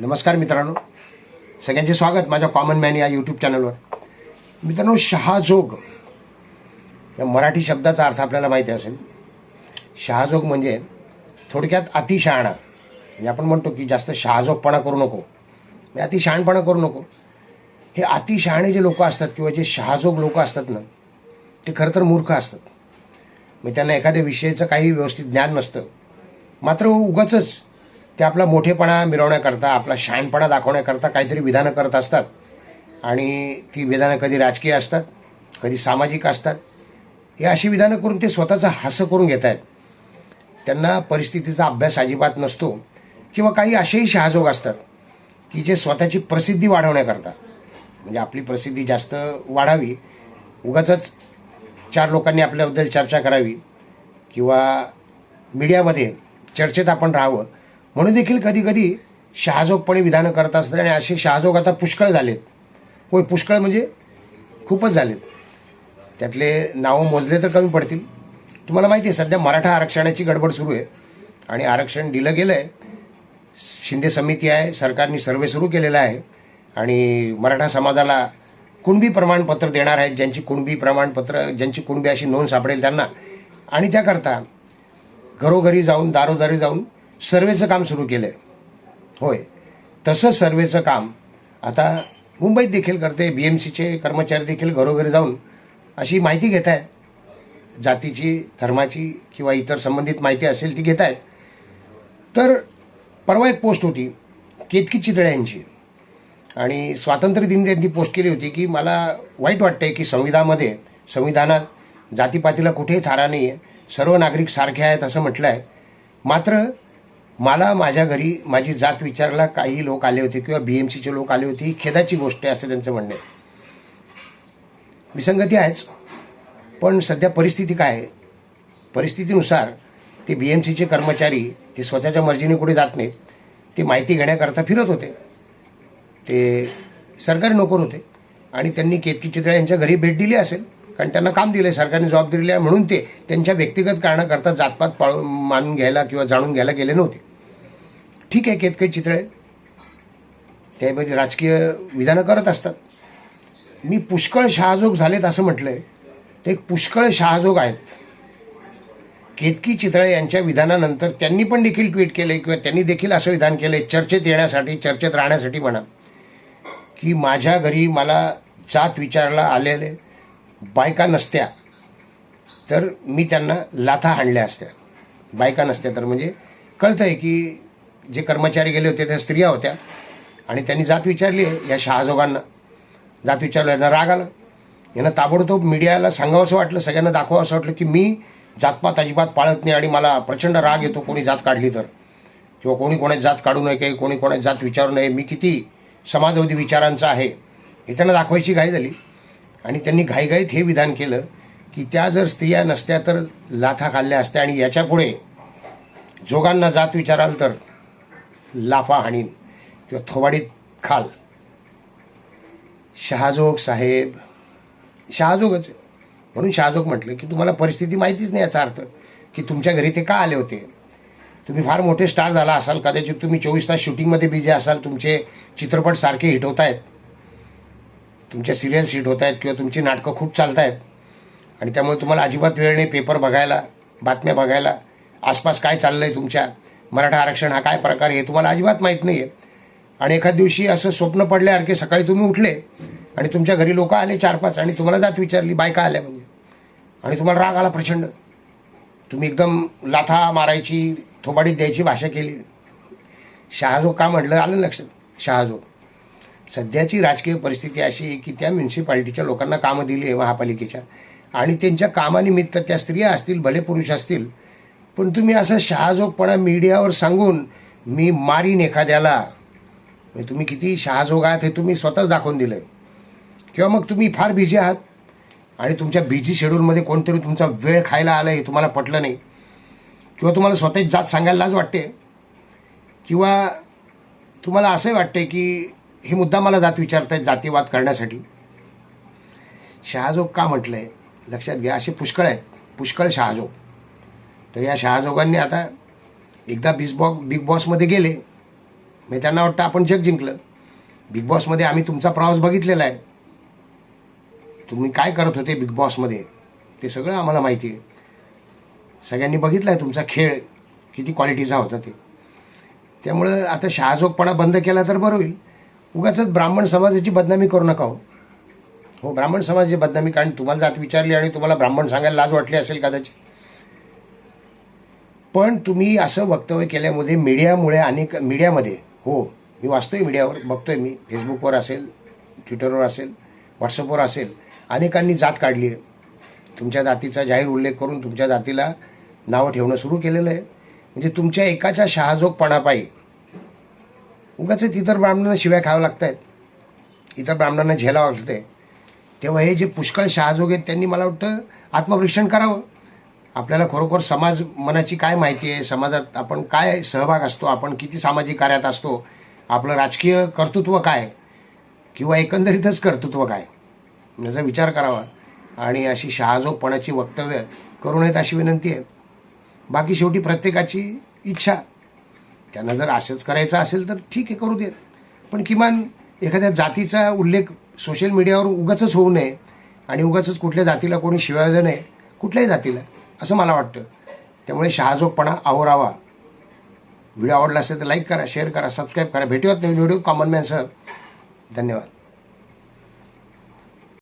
नमस्कार मित्रांनो. सगळ्यांचे स्वागत माझ्या कॉमन मॅन या यूट्यूब चॅनलवर मित्रांनो शहाजोग या मराठी शब्दाचा अर्थ आपल्याला माहिती असेल. शहाजोग म्हणजे थोडक्यात अतिशहाणा. म्हणजे आपण म्हणतो की जास्त शहाजोगपणा करू नको. म्हणजे अतिशहाणपणा करू नको. हे अतिशहाणे जे लोक असतात किंवा जे शहाजोग लोक असतात ना ते खरं तर मूर्ख असतात. मग त्यांना एखाद्या विषयाचं काही व्यवस्थित ज्ञान नसतं. मात्र उगाच ते आपला मोठेपणा मिरवण्याकरता आपला शहाणपणा दाखवण्याकरता काहीतरी विधानं करत असतात. आणि ती विधानं कधी राजकीय असतात कधी सामाजिक असतात. हे अशी विधानं करून ते स्वतःचं हास्य करून घेत आहेत. त्यांना परिस्थितीचा अभ्यास अजिबात नसतो. किंवा काही असेही शहाजोग असतात की जे स्वतःची प्रसिद्धी वाढवण्याकरता. म्हणजे आपली प्रसिद्धी जास्त वाढावी. उगाच चार लोकांनी आपल्याबद्दल चर्चा करावी. किंवा मीडियामध्ये चर्चेत आपण राहावं. म्हणून देखील कधी कधी शहाजोगपणे विधानं करत असतात आणि असे शहाजोग आता पुष्कळ झालेत. होय पुष्कळ म्हणजे खूपच झालेत. त्यातले नावं मोजले तर कमी पडतील. तुम्हाला माहिती आहे सध्या मराठा आरक्षणाची गडबड सुरू आहे. आणि आरक्षण दिलं गेलं आहे शिंदे समिती आहे सरकारने सर्वे सुरू केलेला आहे. आणि मराठा समाजाला कुणबी प्रमाणपत्र देणार आहेत ज्यांची कुणबी प्रमाणपत्र ज्यांची कुणबी अशी नोंद सापडेल त्यांना. आणि त्याकरता घरोघरी जाऊन दारोदारी जाऊन सर्वेचं काम सुरू केलं आहे होय. तसं सर्वेचं काम आता मुंबईत देखील करते बी एम सीचे कर्मचारी देखील घरोघरी जाऊन अशी माहिती घेत आहेत जातीची धर्माची किंवा इतर संबंधित माहिती असेल ती घेत आहेत तर परवा एक पोस्ट होती केतकी चितळे यांची. आणि स्वातंत्र्य दिन त्यांनी पोस्ट केली होती की मला वाईट वाटतंय की संविधानामध्ये संविधानात जातीपातीला कुठेही थारा नाही आहे सर्व नागरिक सारखे आहेत असं म्हटलं आहे मात्र मला माझ्या घरी माझी जात विचारायला काही लोक आले होते किंवा बी एम सीचे लोक आले होते. ही खेदाची गोष्ट आहे असं त्यांचं म्हणणं आहे. विसंगती आहेच. पण सध्या परिस्थिती काय आहे? परिस्थितीनुसार ते बी एम सीचे कर्मचारी ते स्वतःच्या मर्जीने कुठे जात नाहीत. ते माहिती घेण्याकरता फिरत होते. ते सरकारी नोकर होते. आणि त्यांनी केतकी चित्रा यांच्या घरी भेट दिली असेल. कारण त्यांना काम दिलं आहे सरकारने जबाब दिली आहे. म्हणून ते त्यांच्या व्यक्तिगत कारणाकरता जातपात पाळून मानून घ्यायला किंवा जाणून घ्यायला गेले नव्हते. ठीक आहे केतकी चित्रे त्यामध्ये राजकीय विधानं करत असतात. मी पुष्कळ शहाजोग झालेत असं म्हटलंय. ते एक पुष्कळ शहाजोग आहेत. केतकी चितळे यांच्या विधानानंतर त्यांनी पण देखील ट्विट केले किंवा त्यांनी देखील असं विधान केले चर्चेत येण्यासाठी चर्चेत राहण्यासाठी म्हणा की माझ्या घरी मला जात विचारला आलेले बायका नसत्या तर मी त्यांना लाथा हाणल्या असत्या. बायका नसत्या तर म्हणजे कळतं आहे की जे कर्मचारी गेले होते त्या स्त्रिया होत्या. आणि त्यांनी जात विचारली आहे या शहाजोगांना. जात विचारलं यांना राग आला. यांना ताबडतोब मीडियाला सांगावंसं वाटलं सगळ्यांना दाखवावं असं वाटलं की मी जातपात अजिबात पाळत नाही आणि मला प्रचंड राग येतो कोणी जात काढली तर. किंवा कोणी कोणाची जात काढू नये काही कोणी कोणाची जात विचारू नये. मी किती समाजवादी विचारांचा आहे हे त्यांना दाखवायची घाई झाली. आणि त्यांनी घाईघाईत हे विधान केलं की त्या जर स्त्रिया नसत्या तर लाथा खाल्ल्या असत्या आणि याच्यापुढे जोगांना जात विचाराल तर लाफा हाणीन किंवा थोबाडीत खाल. शहाजोग साहेब शहाजोगच म्हणून शहाजोग म्हटलं की तुम्हाला परिस्थिती माहितीच नाही याचा अर्थ. की तुमच्या घरी ते का आले होते? तुम्ही फार मोठे स्टार झाला असाल कदाचित तुम्ही चोवीस तास शूटिंगमध्ये बिझी असाल तुमचे चित्रपट सारखे हिट होत आहेत. तुमच्या सिरियल्स हिट होत आहेत किंवा तुमची नाटकं खूप चालत आहेत. आणि त्यामुळे तुम्हाला अजिबात वेळ नाही पेपर बघायला बातम्या बघायला. आसपास काय चाललं आहे तुमच्या? मराठा आरक्षण हा काय प्रकार आहे हे तुम्हाला अजिबात माहीत नाही आहे आणि एखाद दिवशी असं स्वप्न पडल्यासारखे सकाळी तुम्ही उठले आणि तुमच्या घरी लोक आले चार पाच आणि तुम्हाला जात विचारली बायका आल्या म्हणजे? आणि तुम्हाला राग आला प्रचंड. तुम्ही एकदम लाथा मारायची थोबाडीत द्यायची भाषा केली. शहाजो का म्हटलं? आलं लक्षात? शहाजो. सध्याची राजकीय परिस्थिती अशी आहे की त्या म्युन्सिपाल्टीच्या लोकांना कामं दिली आहे महापालिकेच्या. आणि त्यांच्या कामानिमित्त त्या स्त्रिया असतील भले पुरुष असतील पण तुम्ही असं शहाजोगपणा मीडियावर सांगून मी मारीन एखाद्याला. म्हणजे तुम्ही किती शहाजोग आहात हे तुम्ही स्वतःच दाखवून दिलं आहे किंवा मग तुम्ही फार बिझी आहात आणि तुमच्या बिझी शेड्यूलमध्ये कोणतरी तुमचा वेळ खायला आला हे तुम्हाला पटलं नाही. किंवा तुम्हाला स्वतःच जात सांगायला लाज वाटते. किंवा तुम्हाला असंही वाटते की हे मुद्दा मला जात विचारतायत जातीवाद करण्यासाठी. शहाजोग का म्हटलं आहे लक्षात घ्या असे पुष्कळ आहेत. पुष्कळ शहाजोग. तर या शहाजोगांनी आता एकदा बिग बॉ बिग बॉसमध्ये गेले. मग त्यांना वाटतं आपण जग जिंकलं. बिग बॉसमध्ये आम्ही तुमचा प्रवास बघितलेला आहे. तुम्ही काय करत होते बिग बॉसमध्ये ते सगळं आम्हाला माहिती आहे. सगळ्यांनी बघितलं आहे तुमचा खेळ किती क्वालिटीचा होता ते. त्यामुळं आता शहाजोगपणा बंद केला तर बरं होईल. उगाच ब्राह्मण समाजाची बदनामी करू नका हो. हो ब्राह्मण समाजाची बदनामी कारण तुम्हाला जात विचारली आणि तुम्हाला ब्राह्मण सांगायला लाज वाटली असेल कदाचित. पण तुम्ही असं वक्तव्य केल्यामुळे मीडियामुळे अनेक मीडियामध्ये हो मी वाचतोय मीडियावर बघतोय मी. फेसबुकवर असेल ट्विटरवर असेल व्हॉट्सअपवर असेल अनेकांनी जात काढली आहे. तुमच्या जातीचा जाहीर उल्लेख करून तुमच्या जातीला नावं ठेवणं सुरू केलेलं आहे. म्हणजे तुमच्या एकाच्या शहाजोगपणापायी उगाच इतर ब्राह्मणांना शिव्या खाव्या लागत आहेत इतर ब्राह्मणांना झेलावं लागतंय. तेव्हा हे जे पुष्कळ शहाजोग आहेत त्यांनी मला वाटतं आत्मपरीक्षण करावं. आपल्याला खरोखर समाज मनाची काय माहिती आहे? समाजात आपण काय सहभाग असतो? आपण किती सामाजिक कार्यात असतो? आपलं राजकीय कर्तृत्व काय? किंवा एकंदरीतच कर्तृत्व काय? याचा विचार करावा. आणि अशी शहाजोगपणाची वक्तव्य करू नयेत अशी विनंती आहे. बाकी शेवटी प्रत्येकाची इच्छा. त्यांना जर असंच करायचं असेल तर ठीक आहे करू देत. पण किमान एखाद्या जातीचा उल्लेख सोशल मीडियावर उगाचच होऊ नये. आणि उगाचच कुठल्या जातीला कोणी शिवाय नये कुठल्याही जातीला. असं मला वाटतं. त्यामुळे शहाजोगपणा आवरावा. व्हिडिओ आवडला असेल तर लाईक करा शेअर करा सबस्क्राईब करा. भेटूयात नवीन व्हिडिओ कॉमन मॅनसह. धन्यवाद.